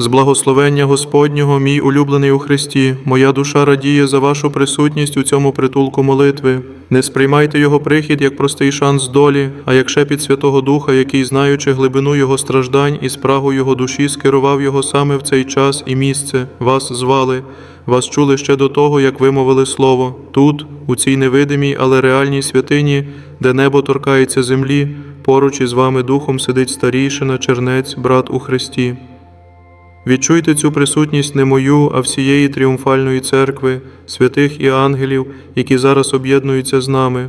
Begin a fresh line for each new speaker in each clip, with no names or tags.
З благословення Господнього, мій улюблений у Христі, моя душа радіє за вашу присутність у цьому притулку молитви. Не сприймайте його прихід як простий шанс долі, а як шепіт Святого Духа, який, знаючи глибину його страждань і спрагу його душі, скерував його саме в цей час і місце. Вас звали. Вас чули ще до того, як вимовили слово. Тут, у цій невидимій, але реальній святині, де небо торкається землі, поруч із вами духом сидить старійшина, чернець, брат у Христі. Відчуйте цю присутність не мою, а всієї тріумфальної церкви, святих і ангелів, які зараз об'єднуються з нами.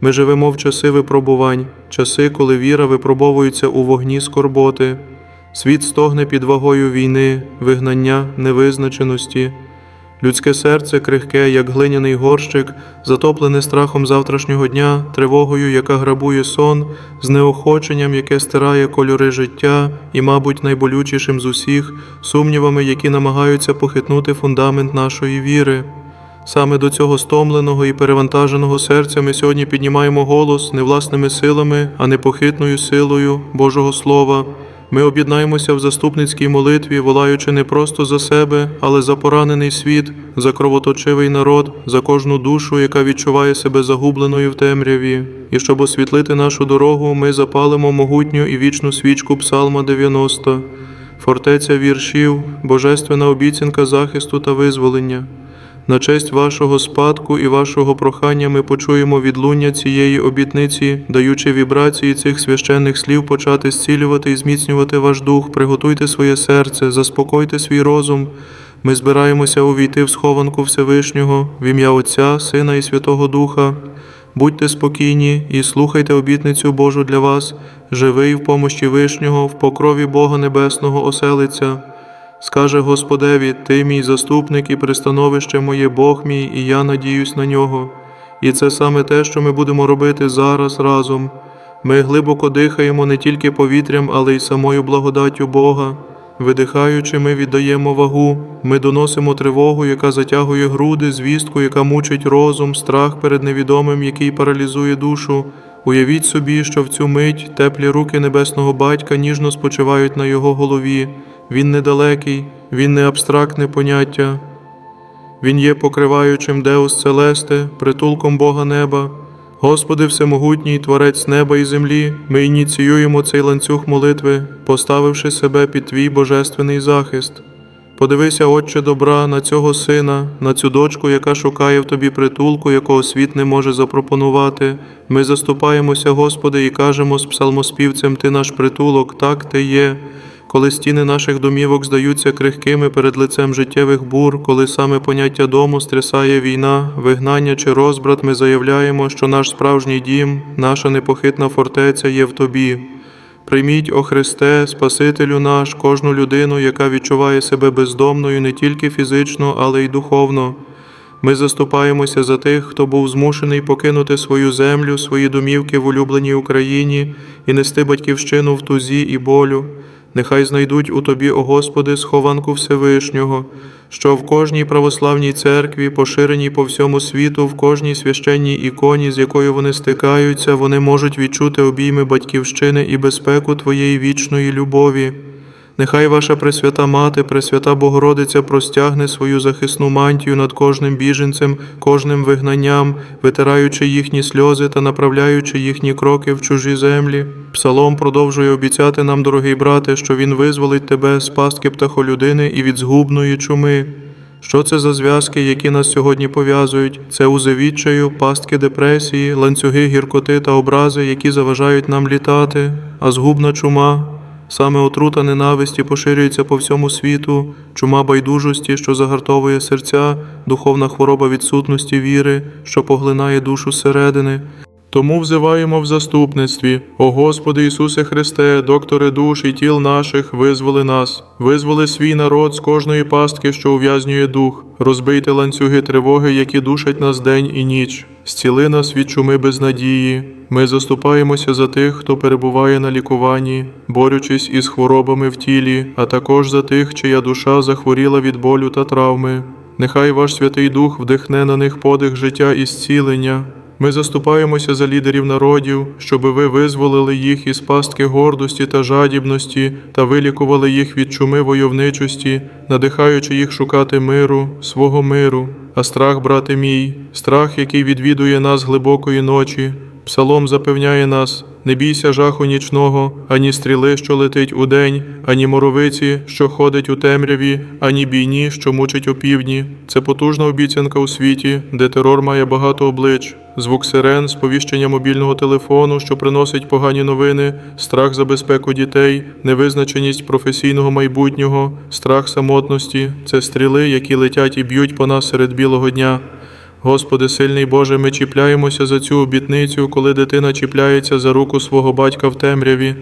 Ми живемо в часи випробувань, часи, коли віра випробовується у вогні скорботи. Світ стогне під вагою війни, вигнання, невизначеності. Людське серце крихке, як глиняний горщик, затоплене страхом завтрашнього дня, тривогою, яка грабує сон, знеохоченням, яке стирає кольори життя, і, мабуть, найболючішим з усіх, сумнівами, які намагаються похитнути фундамент нашої віри. Саме до цього стомленого і перевантаженого серця ми сьогодні піднімаємо голос не власними силами, а непохитною силою Божого Слова. Ми об'єднаємося в заступницькій молитві, волаючи не просто за себе, але за поранений світ, за кровоточивий народ, за кожну душу, яка відчуває себе загубленою в темряві. І щоб освітлити нашу дорогу, ми запалимо могутню і вічну свічку Псалма 90, фортеця віршів, божественна обіцянка захисту та визволення. На честь вашого спадку і вашого прохання ми почуємо відлуння цієї обітниці, даючи вібрації цих священних слів почати зцілювати і зміцнювати ваш дух, приготуйте своє серце, заспокойте свій розум. Ми збираємося увійти в схованку Всевишнього в ім'я Отця, Сина і Святого Духа. Будьте спокійні і слухайте обітницю Божу для вас, живий в помощі Вишнього, в покрові Бога Небесного оселиться. Скаже Господеві, Ти мій заступник і пристановище моє Бог мій, і я надіюсь на нього. І це саме те, що ми будемо робити зараз разом. Ми глибоко дихаємо не тільки повітрям, але й самою благодаттю Бога. Видихаючи, ми віддаємо вагу, ми доносимо тривогу, яка затягує груди, звістку, яка мучить розум, страх перед невідомим, який паралізує душу. Уявіть собі, що в цю мить теплі руки небесного батька ніжно спочивають на його голові. Він недалекий, він не абстрактне поняття. Він є покриваючим Деус Целесте, притулком Бога неба. Господи Всемогутній, Творець неба і землі, ми ініціюємо цей ланцюг молитви, поставивши себе під Твій божественний захист. Подивися, Отче добра, на цього сина, на цю дочку, яка шукає в тобі притулку, якого світ не може запропонувати. Ми заступаємося, Господи, і кажемо з псалмоспівцем: Ти наш притулок, так ти є. Коли стіни наших домівок здаються крихкими перед лицем життєвих бур, коли саме поняття дому стрясає війна, вигнання чи розбрат, ми заявляємо, що наш справжній дім, наша непохитна фортеця є в Тобі. Прийміть, о Христе, Спасителю наш, кожну людину, яка відчуває себе бездомною не тільки фізично, але й духовно. Ми заступаємося за тих, хто був змушений покинути свою землю, свої домівки в улюбленій Україні і нести батьківщину в тузі і болю. Нехай знайдуть у Тобі, о Господи, схованку Всевишнього, що в кожній православній церкві, поширеній по всьому світу, в кожній священній іконі, з якою вони стикаються, вони можуть відчути обійми батьківщини і безпеку Твоєї вічної любові. Нехай ваша Пресвята Мати, Пресвята Богородиця простягне свою захисну мантію над кожним біженцем, кожним вигнанням, витираючи їхні сльози та направляючи їхні кроки в чужі землі. Псалом продовжує обіцяти нам, дорогий брате, що він визволить тебе з пастки птахолюдини і від згубної чуми. Що це за зв'язки, які нас сьогодні пов'язують? Це узи відчаю, пастки депресії, ланцюги гіркоти та образи, які заважають нам літати, а згубна чума. Саме отрута ненависті поширюється по всьому світу, чума байдужості, що загартовує серця, духовна хвороба відсутності віри, що поглинає душу зсередини. Тому взиваємо в заступництві, о Господи Ісусе Христе, докторе душ і тіл наших, визволи нас, визволи свій народ з кожної пастки, що ув'язнює дух, розбийте ланцюги тривоги, які душать нас день і ніч, зціли нас від чуми безнадії. Ми заступаємося за тих, хто перебуває на лікуванні, борючись із хворобами в тілі, а також за тих, чия душа захворіла від болю та травми. Нехай ваш Святий Дух вдихне на них подих життя і зцілення. Ми заступаємося за лідерів народів, щоб ви визволили їх із пастки гордості та жадібності та вилікували їх від чуми войовничості, надихаючи їх шукати миру, свого миру. А страх, брате мій, страх, який відвідує нас глибокої ночі. Псалом запевняє нас: не бійся жаху нічного, ані стріли, що летить удень, ані моровиці, що ходить у темряві, ані бійні, що мучить опівдні. Це потужна обіцянка у світі, де терор має багато облич. Звук сирен, сповіщення мобільного телефону, що приносить погані новини, страх за безпеку дітей, невизначеність професійного майбутнього, страх самотності це стріли, які летять і б'ють по нас серед білого дня. Господи, сильний Боже, ми чіпляємося за цю обітницю, коли дитина чіпляється за руку свого батька в темряві.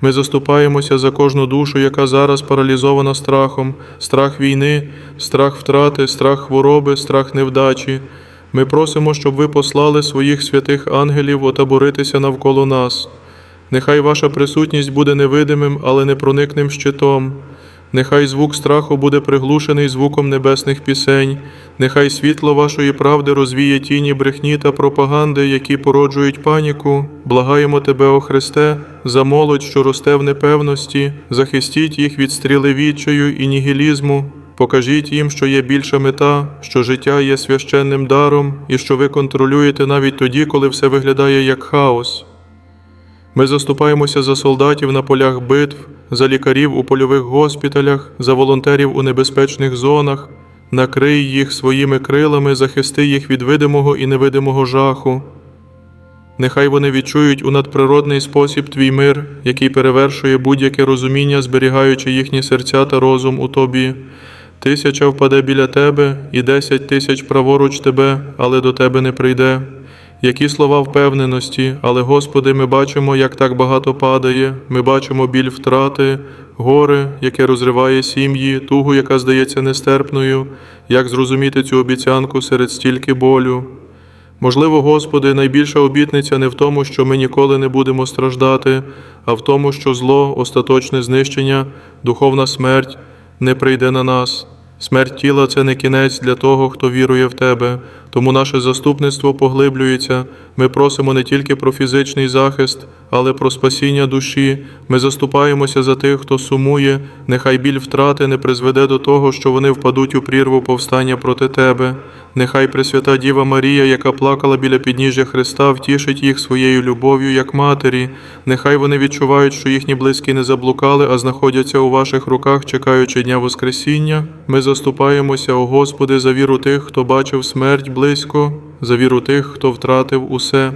Ми заступаємося за кожну душу, яка зараз паралізована страхом, страх війни, страх втрати, страх хвороби, страх невдачі. Ми просимо, щоб ви послали своїх святих ангелів отаборитися навколо нас. Нехай ваша присутність буде невидимим, але непроникним щитом. Нехай звук страху буде приглушений звуком небесних пісень, нехай світло вашої правди розвіє тіні брехні та пропаганди, які породжують паніку. Благаємо Тебе, о Христе, за молодь, що росте в непевності, захистіть їх від стріли відчаю і нігілізму. Покажіть їм, що є більша мета, що життя є священним даром, і що ви контролюєте навіть тоді, коли все виглядає як хаос. Ми заступаємося за солдатів на полях битв, за лікарів у польових госпіталях, за волонтерів у небезпечних зонах. Накрий їх своїми крилами, захисти їх від видимого і невидимого жаху. Нехай вони відчують у надприродний спосіб твій мир, який перевершує будь-яке розуміння, зберігаючи їхні серця та розум у тобі. Тисяча впаде біля тебе, і десять тисяч праворуч тебе, але до тебе не прийде. Які слова впевненості, але, Господи, ми бачимо, як так багато падає, ми бачимо біль втрати, горе, яке розриває сім'ї, тугу, яка здається нестерпною, як зрозуміти цю обіцянку серед стільки болю. Можливо, Господи, найбільша обітниця не в тому, що ми ніколи не будемо страждати, а в тому, що зло, остаточне знищення, духовна смерть не прийде на нас. Смерть тіла це не кінець для того, хто вірує в Тебе, тому наше заступництво поглиблюється. Ми просимо не тільки про фізичний захист, але про спасіння душі. Ми заступаємося за тих, хто сумує, нехай біль втрати не призведе до того, що вони впадуть у прірву повстання проти Тебе. Нехай Пресвята Діва Марія, яка плакала біля підніжжя Христа, втішить їх своєю любов'ю як матері. Нехай вони відчувають, що їхні близькі не заблукали, а знаходяться у ваших руках, чекаючи дня Воскресіння. Ми заступаємося, о Господи, за віру тих, хто бачив смерть близько, за віру тих, хто втратив усе.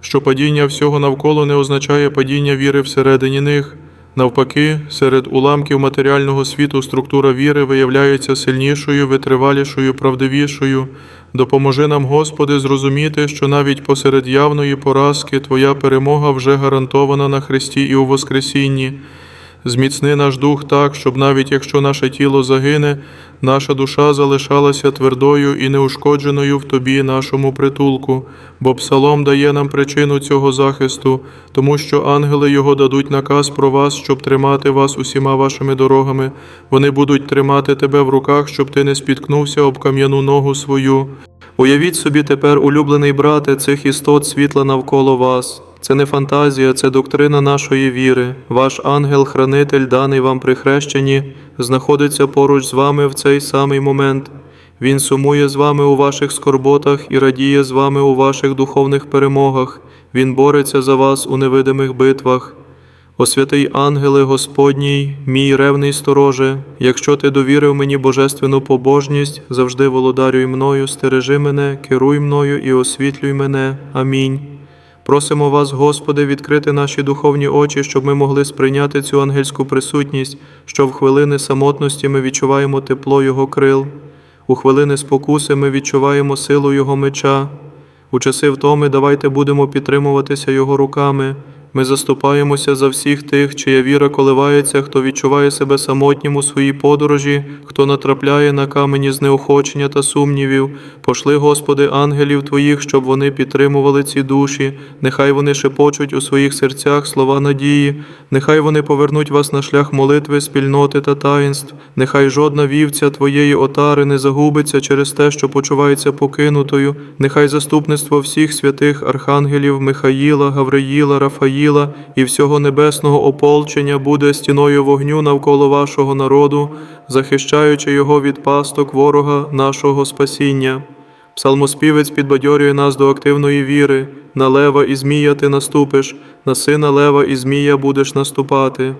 Що падіння всього навколо не означає падіння віри всередині них. Навпаки, серед уламків матеріального світу структура віри виявляється сильнішою, витривалішою, правдивішою. Допоможи нам, Господи, зрозуміти, що навіть посеред явної поразки Твоя перемога вже гарантована на Христі і у Воскресінні. Зміцни наш дух так, щоб навіть якщо наше тіло загине, наша душа залишалася твердою і неушкодженою в Тобі, нашому притулку, бо Псалом дає нам причину цього захисту, тому що ангели його дадуть наказ про вас, щоб тримати вас усіма вашими дорогами. Вони будуть тримати тебе в руках, щоб ти не спіткнувся об кам'яну ногу свою. Уявіть собі тепер, улюблений брате, цих істот світла навколо вас. Це не фантазія, це доктрина нашої віри. Ваш ангел-хранитель, даний вам при хрещенні, знаходиться поруч з вами в цей самий момент. Він сумує з вами у ваших скорботах і радіє з вами у ваших духовних перемогах. Він бореться за вас у невидимих битвах. О святий ангеле Господній, мій ревний стороже, якщо ти довірив мені божественну побожність, завжди володарюй мною, стережи мене, керуй мною і освітлюй мене. Амінь. Просимо вас, Господи, відкрити наші духовні очі, щоб ми могли сприйняти цю ангельську присутність, що в хвилини самотності ми відчуваємо тепло Його крил, у хвилини спокуси ми відчуваємо силу Його меча. У часи втоми давайте будемо підтримуватися Його руками. Ми заступаємося за всіх тих, чия віра коливається, хто відчуває себе самотнім у своїй подорожі, хто натрапляє на камені знеохочення та сумнівів. Пошли, Господи, ангелів Твоїх, щоб вони підтримували ці душі. Нехай вони шепочуть у своїх серцях слова надії, нехай вони повернуть вас на шлях молитви, спільноти та таїнств. Нехай жодна вівця Твоєї отари не загубиться через те, що почувається покинутою. Нехай заступництво всіх святих архангелів Михаїла, Гавриїла, Рафаїла і всього небесного ополчення буде стіною вогню навколо вашого народу, захищаючи його від пасток ворога нашого спасіння. Псалмоспівець підбадьорює нас до активної віри. На лева і змія ти наступиш, на сина лева і змія будеш наступати.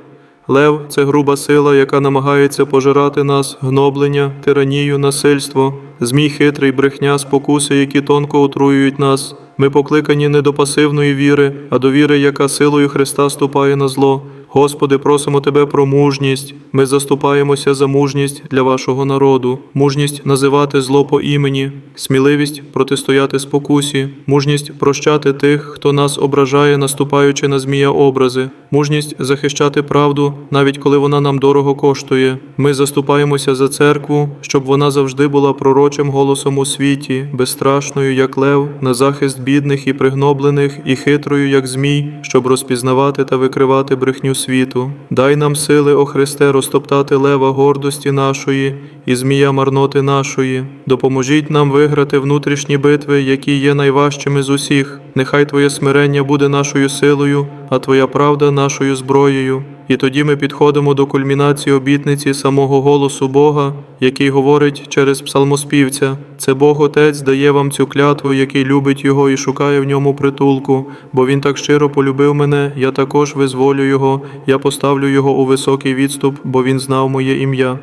Лев це груба сила, яка намагається пожирати нас, гноблення, тиранію, насильство, змій хитрий, брехня, спокуси, які тонко отруюють нас. Ми покликані не до пасивної віри, а до віри, яка силою Христа ступає на зло. Господи, просимо Тебе про мужність. Ми заступаємося за мужність для вашого народу, мужність називати зло по імені, сміливість протистояти спокусі, мужність прощати тих, хто нас ображає, наступаючи на змія образи, мужність захищати правду, навіть коли вона нам дорого коштує. Ми заступаємося за церкву, щоб вона завжди була пророчим голосом у світі, безстрашною, як лев, на захист бідних і пригноблених, і хитрою, як змій, щоб розпізнавати та викривати брехню світу. Дай нам сили, о Христе, розтоптати лева гордості нашої і змія марноти нашої. Допоможіть нам виграти внутрішні битви, які є найважчими з усіх. Нехай Твоє смирення буде нашою силою, а Твоя правда нашою зброєю. І тоді ми підходимо до кульмінації обітниці самого голосу Бога, який говорить через псалмоспівця. Це Бог Отець дає вам цю клятву, який любить його і шукає в ньому притулку, бо він так щиро полюбив мене, я також визволю його, я поставлю його у високий відступ, бо він знав моє ім'я.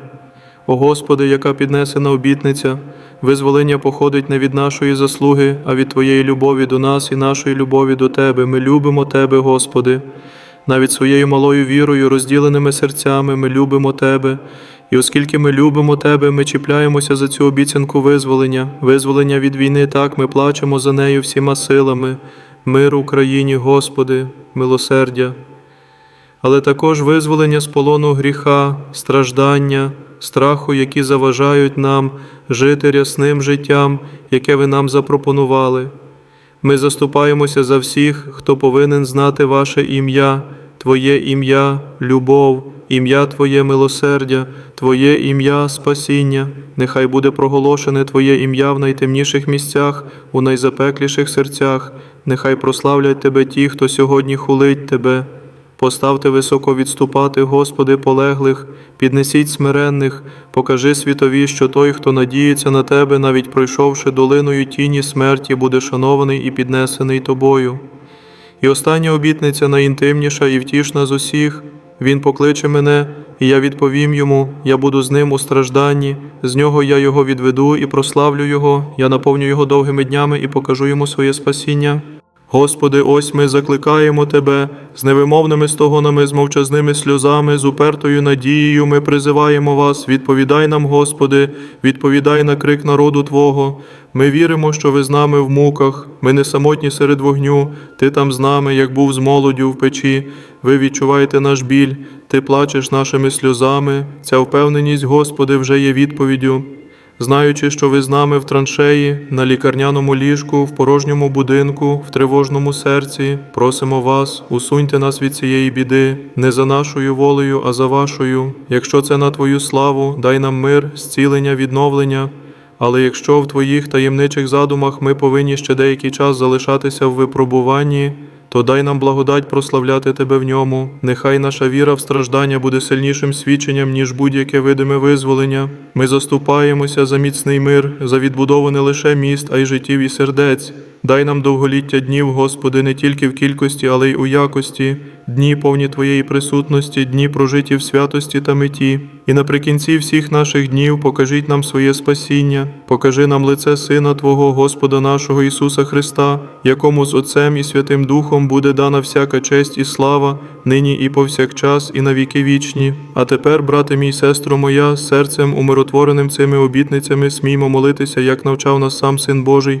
О Господи, яка піднесена обітниця, визволення походить не від нашої заслуги, а від Твоєї любові до нас і нашої любові до Тебе. Ми любимо Тебе, Господи. Навіть своєю малою вірою, розділеними серцями, ми любимо Тебе. І оскільки ми любимо Тебе, ми чіпляємося за цю обіцянку визволення, визволення від війни, так ми плачемо за нею всіма силами. Мир Україні, Господи, милосердя але також визволення з полону гріха, страждання, страху, які заважають нам жити рясним життям, яке ви нам запропонували. Ми заступаємося за всіх, хто повинен знати ваше ім'я, Твоє ім'я, любов, ім'я Твоє милосердя, Твоє ім'я спасіння. Нехай буде проголошене Твоє ім'я в найтемніших місцях, у найзапекліших серцях. Нехай прославлять Тебе ті, хто сьогодні хулить Тебе. Поставте високо відступати, Господи, полеглих, піднесіть смиренних, покажи світові, що той, хто надіється на Тебе, навіть пройшовши долиною тіні смерті, буде шанований і піднесений Тобою. І остання обітниця найінтимніша і втішна з усіх. Він покличе мене, і я відповім йому, я буду з ним у стражданні, з нього я його відведу і прославлю його, я наповню його довгими днями і покажу йому своє спасіння. Господи, ось ми закликаємо Тебе, з невимовними стогонами, з мовчазними сльозами, з упертою надією ми призиваємо вас, відповідай нам, Господи, відповідай на крик народу Твого. Ми віримо, що ви з нами в муках, ми не самотні серед вогню, Ти там з нами, як був з молоддю в печі. Ви відчуваєте наш біль, Ти плачеш нашими сльозами. Ця впевненість, Господи, вже є відповіддю. Знаючи, що ви з нами в траншеї, на лікарняному ліжку, в порожньому будинку, в тривожному серці, просимо вас, усуньте нас від цієї біди, не за нашою волею, а за вашою. Якщо це на Твою славу, дай нам мир, зцілення, відновлення. Але якщо в Твоїх таємничих задумах ми повинні ще деякий час залишатися в випробуванні, то дай нам благодать прославляти Тебе в ньому. Нехай наша віра в страждання буде сильнішим свідченням, ніж будь-яке видиме визволення. Ми заступаємося за міцний мир, за відбудову не лише міст, а й життів і сердець. Дай нам довголіття днів, Господи, не тільки в кількості, але й у якості, дні повні Твоєї присутності, дні прожиті в святості та меті. І наприкінці всіх наших днів покажіть нам своє спасіння, покажи нам лице Сина Твого, Господа нашого Ісуса Христа, якому з Отцем і Святим Духом буде дана всяка честь і слава, нині і повсякчас, і на віки вічні. А тепер, брате мій, сестро моя, серцем умиротвореним цими обітницями сміймо молитися, як навчав нас сам Син Божий.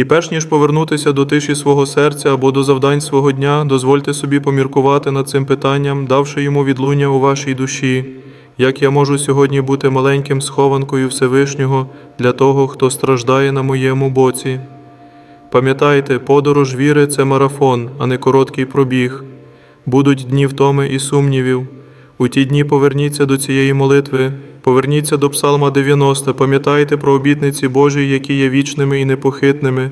І перш ніж повернутися до тиші свого серця або до завдань свого дня, дозвольте собі поміркувати над цим питанням, давши йому відлуння у вашій душі. Як я можу сьогодні бути маленьким схованкою Всевишнього для того, хто страждає на моєму боці? Пам'ятайте, подорож віри це марафон, а не короткий пробіг. Будуть дні втоми і сумнівів. У ті дні поверніться до цієї молитви, поверніться до Псалма 90, пам'ятайте про обітниці Божі, які є вічними і непохитними.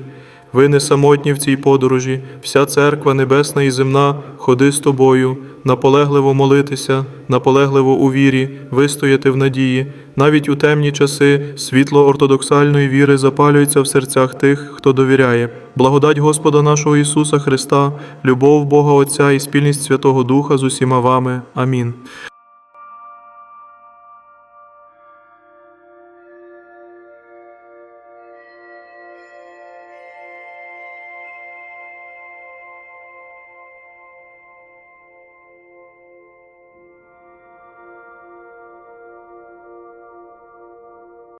Ви не самотні в цій подорожі, вся церква небесна і земна, ходи з тобою, наполегливо молитися, наполегливо у вірі, вистояти в надії. Навіть у темні часи світло ортодоксальної віри запалюється в серцях тих, хто довіряє. Благодать Господа нашого Ісуса Христа, любов Бога Отця і спільність Святого Духа з усіма вами. Амінь.